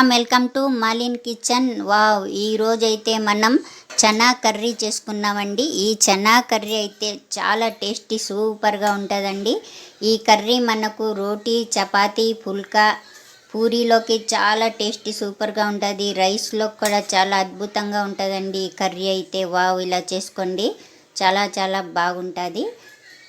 Welcome welcome to Malin kitchen. Wow ఈరోజైతే మనం chana curry చేసుకున్నామండి. ఈ చనా కర్రీ అయితే చాలా టేస్టీ సూపర్గా ఉంటుందండి. ఈ కర్రీ మనకు రోటీ చపాతీ పుల్కా పూరీలోకి చాలా టేస్టీ సూపర్గా ఉంటుంది. రైస్లో కూడా చాలా అద్భుతంగా ఉంటుందండి ఈ కర్రీ అయితే. వావ్ ఇలా చేసుకోండి. చాలా చాలా బాగుంటుంది.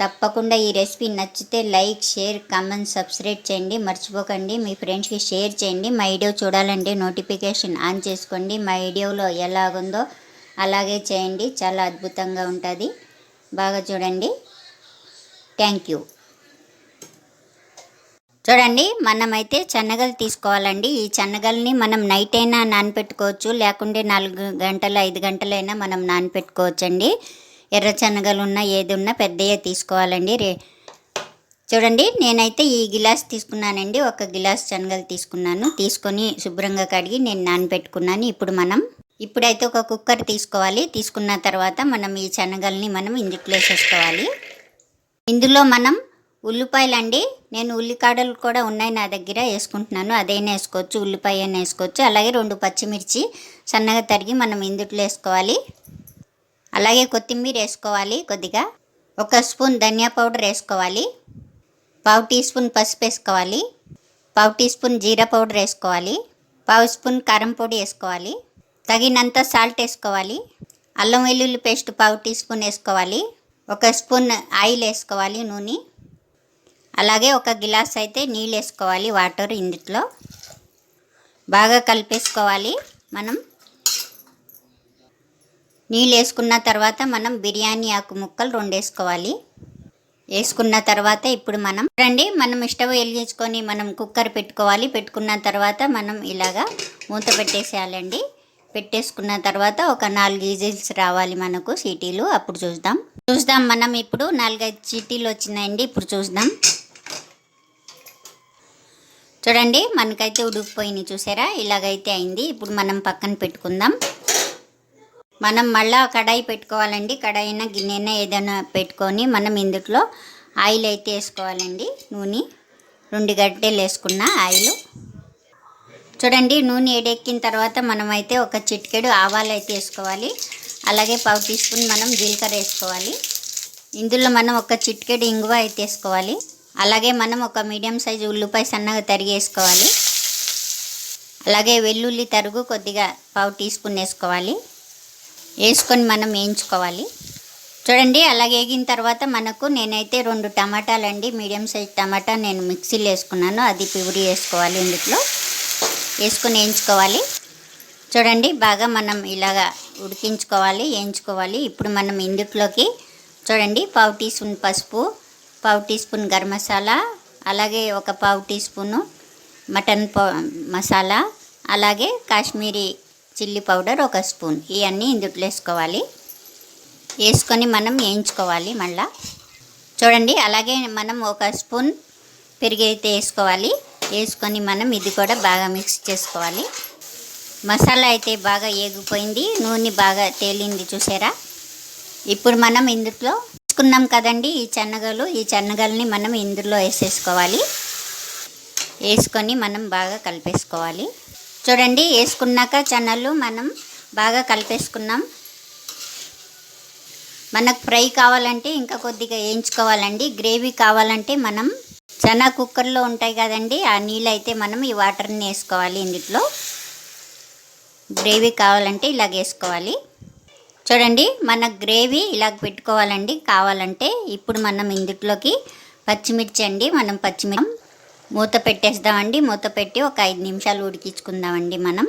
తప్పకుండా ఈ రెసిపీ నచ్చితే లైక్ షేర్ కామెంట్ సబ్స్క్రైబ్ చేయండి. మర్చిపోకండి. మీ ఫ్రెండ్స్కి షేర్ చేయండి. మా వీడియో చూడాలంటే నోటిఫికేషన్ ఆన్ చేసుకోండి. మా వీడియోలో ఎలాగుందో అలాగే చేయండి. చాలా అద్భుతంగా ఉంటుంది. బాగా చూడండి. Thank you. చూడండి మనమైతే చెన్నగలు తీసుకోవాలండి. ఈ చెన్నగల్ని మనం నైట్ అయినా నానపెట్టుకోవచ్చు. లేకుంటే నాలుగు గంటలు ఐదు గంటలైనా మనం నానపెట్టుకోవచ్చండి. ఎర్ర శనగలు ఉన్నా ఏది ఉన్నా పెద్దయే తీసుకోవాలండి. రే చూడండి నేనైతే ఈ గిలాస్ తీసుకున్నానండి. ఒక గిలాస్ శనగలు తీసుకున్నాను. తీసుకొని శుభ్రంగా కడిగి నేను నానబెట్టుకున్నాను. ఇప్పుడు మనం ఇప్పుడైతే ఒక కుక్కర్ తీసుకోవాలి. తీసుకున్న తర్వాత మనం ఈ శనగల్ని మనం ఇందుట్లో వేసేసుకోవాలి. ఇందులో మనం ఉల్లిపాయలు అండి నేను ఉల్లికాడలు కూడా ఉన్నాయి నా దగ్గర వేసుకుంటున్నాను. అదైనా వేసుకోవచ్చు ఉల్లిపాయ అయినా వేసుకోవచ్చు. అలాగే రెండు పచ్చిమిర్చి సన్నగా తరిగి మనం ఇందుట్లో వేసుకోవాలి. అలాగే కొత్తిమీర వేసుకోవాలి కొద్దిగా. ఒక స్పూన్ ధనియా పౌడర్ వేసుకోవాలి. పావు టీ స్పూన్ పసుపు వేసుకోవాలి. పావు టీ స్పూన్ జీరా పౌడర్ వేసుకోవాలి. పావు స్పూన్ కారం పొడి వేసుకోవాలి. తగినంత సాల్ట్ వేసుకోవాలి. అల్లం వెల్లుల్లి పేస్ట్ పావు టీ స్పూన్ వేసుకోవాలి. ఒక స్పూన్ ఆయిల్ వేసుకోవాలి నూనె. అలాగే ఒక గిలాస్ అయితే నీళ్ళు వేసుకోవాలి వాటర్ ఇందులో. బాగా కలిపేసుకోవాలి మనం. నీళ్ళు వేసుకున్న తర్వాత మనం బిర్యానీ ఆకు ముక్కలు రెండు వేసుకోవాలి వేసుకున్న తర్వాత ఇప్పుడు మనం రండి మనం స్టవ్ వెలిగించుకొని మనం కుక్కర్ పెట్టుకోవాలి. పెట్టుకున్న తర్వాత మనం ఇలాగా మూత పెట్టేసేయాలండి. పెట్టేసుకున్న తర్వాత ఒక నాలుగు ఈజిల్స్ రావాలి మనకు సీటీలు. అప్పుడు చూద్దాం. చూద్దాం మనం ఇప్పుడు నాలుగైదు చీటీలు వచ్చినాయండి. ఇప్పుడు చూద్దాం. చూడండి మనకైతే ఉడికిపోయినాయి చూసారా? ఇలాగైతే అయింది. ఇప్పుడు మనం పక్కన పెట్టుకుందాం. మనం మళ్ళా కడాయి పెట్టుకోవాలండి. కడాయి అయినా గిన్నె అయినా ఏదైనా పెట్టుకొని మనం ఇందులో ఆయిల్ అయితే వేసుకోవాలండి. నూనె రెండు గడ్డలు వేసుకున్న ఆయిల్. చూడండి నూనె ఏడెక్కిన తర్వాత మనమైతే ఒక చిటికెడు ఆవాలు అయితే వేసుకోవాలి. అలాగే పావు టీ స్పూన్ మనం జీలకర్ర వేసుకోవాలి. ఇందులో మనం ఒక చిటికెడు ఇంగువ అయితే వేసుకోవాలి. అలాగే మనం ఒక మీడియం సైజు ఉల్లిపాయ సన్నగా తరిగి వేసుకోవాలి. అలాగే వెల్లుల్లి తరుగు కొద్దిగా పావు టీ స్పూన్ వేసుకోవాలి. వేసుకొని మనం వేయించుకోవాలి. చూడండి అలాగే వేగిన తర్వాత మనకు నేనైతే రెండు టమాటాలు అండి మీడియం సైజ్ టమాటా నేను మిక్సీలో వేసుకున్నాను. అది పివిడి వేసుకోవాలి ఇందులో. వేసుకొని వేయించుకోవాలి. చూడండి బాగా మనం ఇలాగా ఉడికించుకోవాలి వేయించుకోవాలి. ఇప్పుడు మనం ఇందుట్లోకి చూడండి పావు టీ స్పూన్ పసుపు పావు టీ స్పూన్ గరం మసాలా అలాగే ఒక పావు టీ స్పూను మటన్ మసాలా అలాగే కాశ్మీరీ చిల్లీ పౌడర్ ఒక స్పూన్. ఇవన్నీ ఇందుట్లో వేసుకోవాలి. వేసుకొని మనం వేయించుకోవాలి మళ్ళా. చూడండి అలాగే మనం ఒక స్పూన్ పెరుగు అయితే వేసుకోవాలి. వేసుకొని మనం ఇది కూడా బాగా మిక్స్ చేసుకోవాలి. మసాలా అయితే బాగా ఏగిపోయింది నూనె బాగా తేలింది చూసారా? ఇప్పుడు మనం ఇందులో వేసుకున్నాం కదండి ఈ చెన్నగలు ఈ చెన్నగల్ని మనం ఇందులో వేసేసుకోవాలి. వేసుకొని మనం బాగా కలిపేసుకోవాలి. చూడండి వేసుకున్నాక చెన్నలు మనం బాగా కలిపేసుకున్నాం. మనకు ఫ్రై కావాలంటే ఇంకా కొద్దిగా వేయించుకోవాలండి. గ్రేవీ కావాలంటే మనం చనా కుక్కర్లో ఉంటాయి కదండి ఆ నీళ్ళు అయితే మనం ఈ వాటర్ని వేసుకోవాలి ఇందులో. గ్రేవీ కావాలంటే ఇలాగ వేసుకోవాలి. చూడండి మన గ్రేవీ ఇలాగ పెట్టుకోవాలండి. కావాలంటే ఇప్పుడు మనం ఇందులోకి పచ్చిమిర్చి అండి మనం పచ్చిమిర్చి మూత పెట్టేద్దామండి మూత పెట్టి ఒక ఐదు నిమిషాలు ఉడికించుకుందామండి మనం.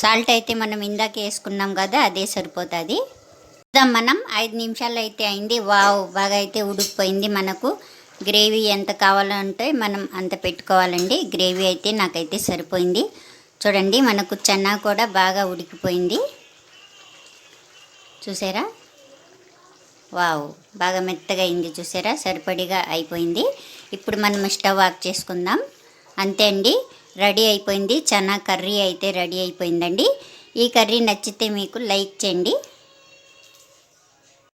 సాల్ట్ అయితే మనం ఇందాక వేసుకున్నాం కదా అదే సరిపోతుంది. మనం. ఐదు నిమిషాలు అయితే అయింది. వావ్ బాగా అయితే ఉడికిపోయింది మనకు. గ్రేవీ ఎంత కావాలంటే మనం అంత పెట్టుకోవాలండి. గ్రేవీ అయితే నాకైతే సరిపోయింది. చూడండి మనకు చెన్నా కూడా బాగా ఉడికిపోయింది. చూసారా? వావ్ బాగా మెత్తగా అయింది చూసారా? సరిపడిగా అయిపోయింది. ఇప్పుడు మనం స్టవ్ ఆఫ్ చేసుకుందాం. అంతే అండి. రెడీ అయిపోయింది. చనా కర్రీ అయితే రెడీ అయిపోయిందండి. ఈ కర్రీ నచ్చితే మీకు లైక్ చేయండి.